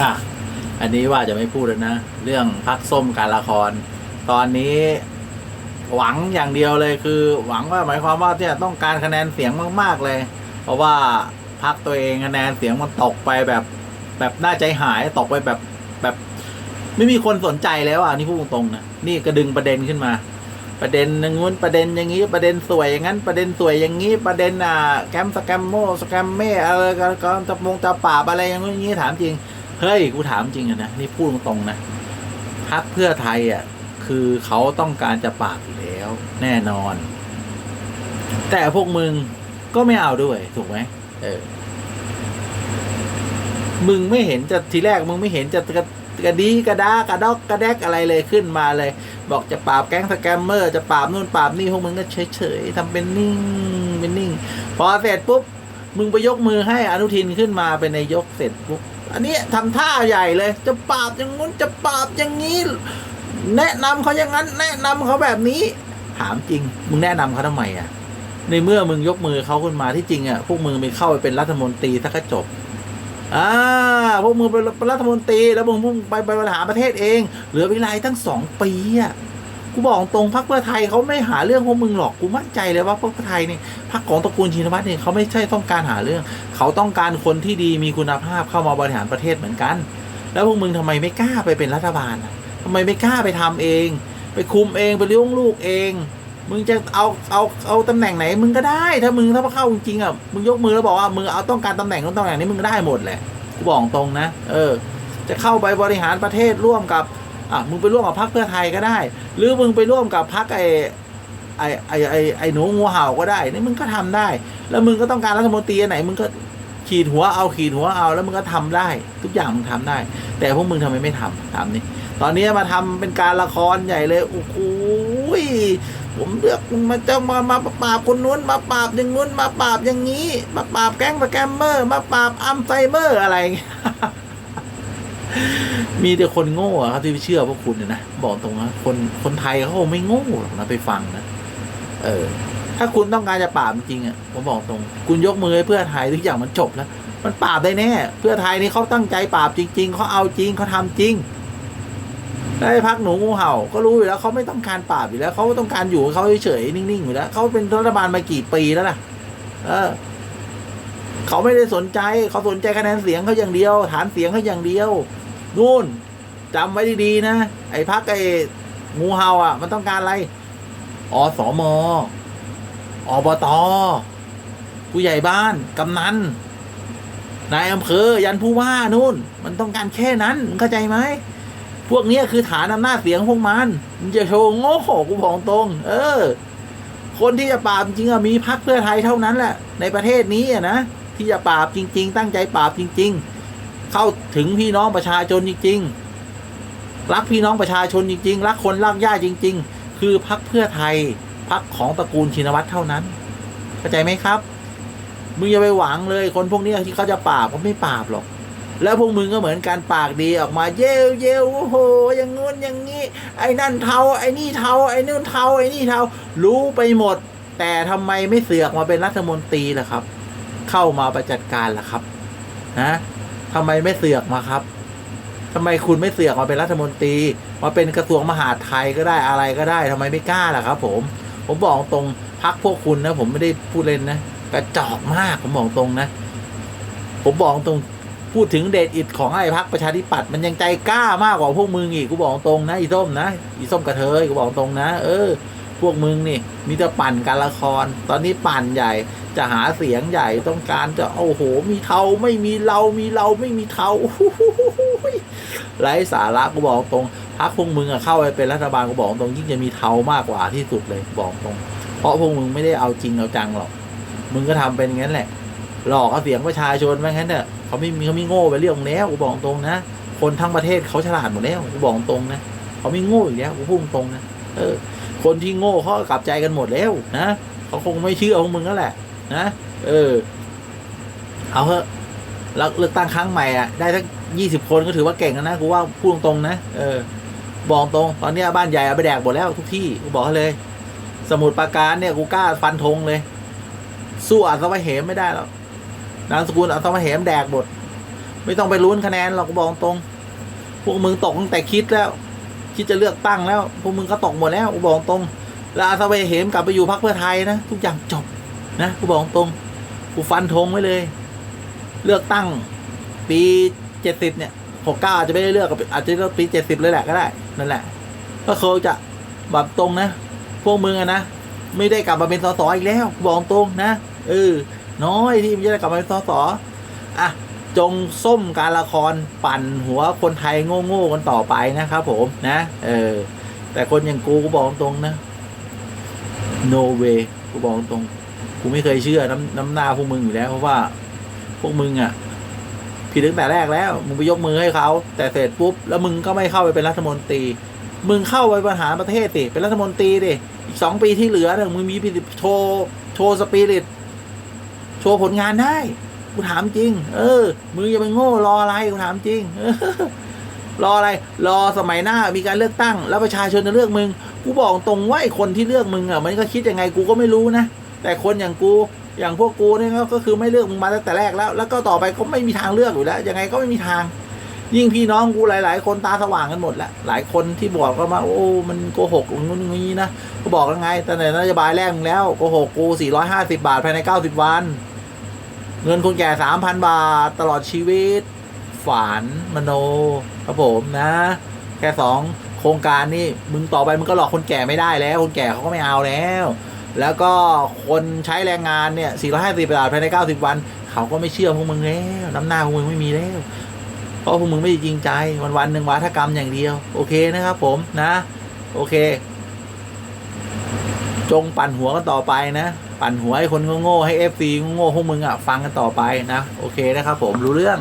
อะอันนี้ว่าจะไม่พูดแล้วนะ เรื่องพักส้มการละคร ตอนนี้หวังอย่างเดียวเลยคือ หวังว่าหมายความว่าที่ยต้องการคะแนนเสียงมาก ๆเลย เพราะว่าพักตัวเองคะแนนเสียงมันตกไปแบบแบบน่าใจหายตกไปแบบแบบ ไม่มีคนสนใจแล้วอะนี่พูดตรงๆนะนี่ก็ดึงประเด็นขึ้นมา ประเด็นอย่างงู้นประเด็นอย่างนี้ประเด็นสวยอย่างนั้น ประเด็นสวยอย่างนี้ ประเด็นอ่าแกมสแกมโมสแกมเม่อะไรกันก็จะมงจะปราอะไรอย่างนี้ถามจริง ฮ้ยกูถามจริงอะนะนี่พูดตรงๆนะพักเพื่อไทยอะคือเขาต้องการจะปราบอยู่แล้วแน่นอน แต่พวกมึงก็ไม่เอาด้วย ถูกไหมเออ มึงไม่เห็นจะทีแรก มึงไม่เห็นจะกระกระดีกระดากระดอกกระแดกอะไรเลยขึ้นมาเลย บอกจะปราบแก๊งสแกมเมอร์จะปราบนู่นปราบนี่พวกมึงก็เฉยๆทำเป็นนิ่งเป็นนิ่ง พอเสร็จปุ๊บมึงไปยกมือให้อนุทินขึ้นมาเป็นนายกเสร็จปุ๊บ อันนี้ทำท่าใหญ่เลย จะปราบอย่างงู้นจะปราบอย่างนี้ แนะนำเขาอย่างนั้น แนะนำเขาแบบนี้ ถามจริง มึงแนะนำเขาทำไมอะ ในเมื่อมึงยกมือเขาขึ้นมาที่จริงอะพวกมึงไปเข้าไปเป็นรัฐมนตรีสักก็จบอ่าพวกมึงเป็นรัฐมนตรีแล้วมึงมึงไปไปบริหารประเทศเอง เหลือเวลาตั้งสองปีอะ กูบอกตรงพรรคเพื่อไทยเขาไม่หาเรื่องพวกมึงหรอกกูมั่นใจเลยว่าพรรคเพื่อไทยนี่พรรคของตระกูลชินวัตรเนี่ยเขาไม่ใช่ต้องการหาเรื่อง เขาต้องการคนที่ดีมีคุณภาพเข้ามาบริหารประเทศเหมือนกัน แล้วพวกมึงทำไมไม่กล้าไปเป็นรัฐบาลอะทำไมไม่กล้าไปทำเอง ไปคุมเองไปเลี้ยงลูกเอง มึงจะเอาเอาเอาตำแหน่งไหน มึงก็ได้ถ้ามึงถ้าเข้าจริงอะมึงยกมือแล้วบอกว่ามึงเอาต้องการตำแหน่งนู้นตำแหน่งนี้มึงได้หมดแหละกูบอกตรงนะ เออ จะเข้าไปบริหารประเทศร่วมกับ อะมึงไปร่วมกับพรรคเพื่อไทยก็ได้ หรือมึงไปร่วมกับพรรคไอไอไอไอไอหนูงูเห่าก็ได้ นี่มึงก็ทำได้ แล้วมึงก็ต้องการรัฐมนตรีอันไหนมึงก็ขีดหัวเอาขีดหัวเอาแล้วมึงก็ทำได้ ทุกอย่างมึงทำได้ แต่พวกมึงทำไมไม่ทำถามนี่ตอนนี้มาทำเป็นการละครใหญ่เลยโอ้โหผมเลือกมาจะมามาปราบคนนู้นมาปราบอย่างนู้นมาปราบอย่างนี้ มาปราบแก๊งสแกมเมอร์ มาปราบอัมไซเมอร์อะไรเงี้ย มีแต่คนโง่อะครับที่ไปเชื่อพวกคุณเนี่ยนะบอกตรงนะคนคนไทยเขาไม่โง่หรอกนะไปฟังนะเออ ถ้าคุณต้องการจะปราบจริงอะผมบอกตรง คุณยกมือให้เพื่อไทยทุกอย่างมันจบแล้วมันปราบได้แน่ เพื่อไทยนี่เขาตั้งใจปราบจริง ๆเขาเอาจริงเขาทำจริงได้พักหนูงูเห่า ก็รู้อยู่แล้วเขาไม่ต้องการปราบอยู่แล้วเขาต้องการอยู่เขาเฉยๆนิ่งๆอยู่แล้วเขาเป็นรัฐบาลมากี่ปีแล้วล่ะ เออเขาไม่ได้สนใจเขาสนใจคะแนนเสียงเขาอย่างเดียว ฐานเสียงเขาอย่างเดียว นู่นจำไว้ดีๆนะ ไอ้พักไอ้งูเห่าอะ มันต้องการอะไรอสมอบตผู้ใหญ่บ้าน กำนันนายอำเภอยันผู้ว่านู่น มันต้องการแค่นั้นเข้าใจไหมพวกนี้คือฐานอำนาจเสียงพวกมันมึงจะโชว์โง่กูบอกตรง เออ คนที่จะปราบจริงๆอะมีพักเพื่อไทยเท่านั้นแหละในประเทศนี้อะนะที่จะปราบจริง ๆ ตั้งใจปราบจริง ๆ เข้าถึงพี่น้องประชาชนจริงๆ รักพี่น้องประชาชนจริง ๆ รักคนรักญาติจริง ๆ คือพักเพื่อไทยพักของตระกูลชินวัตรเท่านั้น เข้าใจไหมครับ มึงอย่าไปหวังเลยคนพวกนี้ที่เขาจะปราบเขาไม่ปราบหรอก แล้วพวกมึงก็เหมือนการปากดีออกมาเย้วเย้วโอ้โหอย่างงู้นอย่างงี้ ไอ้นั่นเทาไอ้นี่เทาไอ้นู่นเทาไอ้นี่เทารู้ไปหมด แต่ทำไมไม่เสือกมาเป็นรัฐมนตรีล่ะครับ เข้ามาประจัดการล่ะครับ นะ ทำไมไม่เสือกมาครับทำไมคุณไม่เสือกมาเป็นรัฐมนตรี มาเป็นกระทรวงมหาดไทยก็ได้อะไรก็ได้ทำไมไม่กล้าล่ะครับ ผม ผมบอกตรงพักพวกคุณนะ ผมไม่ได้พูดเล่นนะกระจอกมากผมบอกตรงนะ ผมบอกตรงพูดถึงเดชอิดของไอ้พักประชาธิปัตย์มันยังใจกล้ามากกว่าพวกมึงอีกกูบอกตรงนะอีส้มนะอีส้มกระเทยกูบอกตรงนะ เออ วกมึงนี่มีแต่ปั่นการละคร ตอนนี้ปั่นใหญ่จะหาเสียงใหญ่ต้องการจะโอ้โห มีเทาไม่มีเรามีเราไม่มีเทาไร้สาระกูบอกตรงพักพวกมึงอะเข้าไปเป็นรัฐบาลกูบอกตรงยิ่งจะมีเทามากกว่าที่สุดเลยบอกตรง เพราะพวกมึงไม่ได้เอาจริงเอาจังหรอกมึงก็ทำเป็นงั้นแหละ หลอกเอาเสียงประชาชนว่งั้นเถอะเขาไม่มีเขาไม่โง่ไปเรื่องแล้วกูบอกตรงนะคนทั้งประเทศเขาฉลาดหมดแล้วกูบอกตรงนะเขาไม่โง่อีกแล้วกูพูดตรงนะ เออ คนที่โง่เขากลับใจกันหมดแล้วนะเขาคงไม่เชื่อพวกมึงนั่นแหละ นะ เออ เอาเถอะแล้วเลือกตั้งครั้งใหม่อะได้ทั้งยี่สิบคนก็ถือว่าเก่งแล้วนะกูว่าพูดตรงๆนะเออ บอกตรงตอนนี้บ้านใหญ่เอาไปแดกหมดแล้วทุกที่กูบอกเลย สมุดปราการเนี่ยกูกล้าฟันธงเลย สู้อัศวะเหมไม่ได้หรอกนามสกุลอัศวะเหมแดกหมดไม่ต้องไปลุ้นคะแนนหรอกกูบอกตรง พวกมึงตกตั้งแต่คิดแล้ว คิดจะเลือกตั้งแล้วพวกมึงก็ตกหมดแล้วกูบอกตรง แล้วอาซาเวเหมกลับไปอยู่พรรคเพื่อไทยนะทุกอย่างจบนะกูบอกตรงกูฟันธงไว้เลย เลือกตั้ง ปีเจ็ดสิบเนี่ยหกเก้าอาจจะไม่ได้เลือกกับอาจจะเลือกปีเจ็ดสิบเลยแหละก็ได้นั่นแหละ ก็เขาจะแบบตรงนะพวกมึงอะนะไม่ได้กลับมาเป็นสสอีกแล้วบอกตรงนะเออน้อยที่จะได้กลับมาเป็นสสอะ จงส้มการละครปั่นหัวคนไทยโง่ๆกันต่อไปนะครับผมนะเออแต่คนอย่างกูกูบอกตรงนะ no way กูบอกตรงกูไม่เคยเชื่อน้ำน้ำหน้าพวกมึงอยู่แล้ว เพราะว่าพวกมึงอะผิดตั้งแต่แรกแล้ว มึงไปยกมือให้เขา แต่เสร็จปุ๊บ แล้วมึงก็ไม่เข้าไปเป็นรัฐมนตรี มึงเข้าไปบริหารประเทศสิเป็นรัฐมนตรีดิอีกสองปีที่เหลือเนี่ยมึงมีพิโชว์โชว์สปิริตโชว์ผลงานได้ กูถามจริง เออมึงอย่าไปโง่รออะไรกูถามจริงรออะไร รอสมัยหน้ามีการเลือกตั้ง แล้วประชาชนจะเลือกมึง กูบอกตรงว่าไอ้คนที่เลือกมึงอะ มันก็คิดยังไงกูก็ไม่รู้นะ แต่คนอย่างกู อย่างพวกกูเนี่ยก็คือไม่เลือกมึงมาตั้งแต่แรกแล้ว แล้วก็ต่อไปก็ไม่มีทางเลือกอยู่แล้ว ยังไงก็ไม่มีทาง ยิ่งพี่น้องกูหลาย ๆ คนตาสว่างกันหมดแล้ว หลายคนที่บอกก็มา โอ้ มันโกหกอย่างนู้นอย่างนี้นะ ก็บอกแล้วไงแต่ในนโยบายแรกมึงแล้วโกหกกู450 บาทภายใน 90 วัน เงินคนแก่3,000บาท ตลอดชีวิต ฝันมโนครับผมนะ แค่สองโครงการนี่มึงต่อไปมึงก็หลอกคนแก่ไม่ได้แล้ว คนแก่เขาก็ไม่เอาแล้ว แล้วก็คนใช้แรงงานเนี่ย450บาทภายใน 90 วัน เขาก็ไม่เชื่อพวกมึงแล้วน้ำหน้าพวกมึงไม่มีแล้วเพราะพวกมึงไม่จริงใจวันวันๆหนึ่งวัฒกรรมอย่างเดียว โอเคนะครับผมนะ โอเค จงปั่นหัวกันต่อไปนะ ปั่นหัวให้คนโง่ๆให้เอฟซีโง่ๆพวกมึงอะฟังกันต่อไปนะ โอเคนะครับผมรู้เรื่อง